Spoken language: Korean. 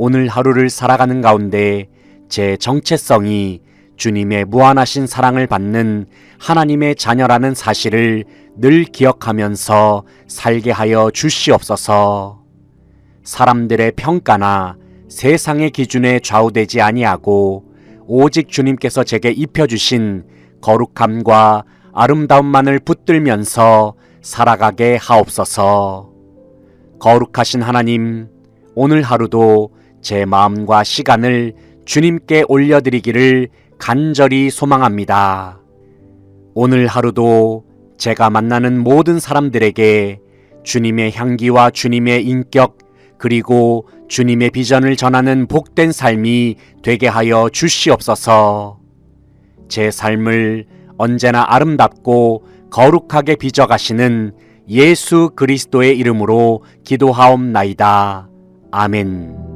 오늘 하루를 살아가는 가운데 제 정체성이 주님의 무한하신 사랑을 받는 하나님의 자녀라는 사실을 늘 기억하면서 살게 하여 주시옵소서. 사람들의 평가나 세상의 기준에 좌우되지 아니하고 오직 주님께서 제게 입혀주신 거룩함과 아름다움만을 붙들면서 살아가게 하옵소서. 거룩하신 하나님, 오늘 하루도 제 마음과 시간을 주님께 올려드리기를 간절히 소망합니다. 오늘 하루도 제가 만나는 모든 사람들에게 주님의 향기와 주님의 인격 그리고 주님의 비전을 전하는 복된 삶이 되게 하여 주시옵소서. 제 삶을 언제나 아름답고 거룩하게 빚어가시는 예수 그리스도의 이름으로 기도하옵나이다. 아멘.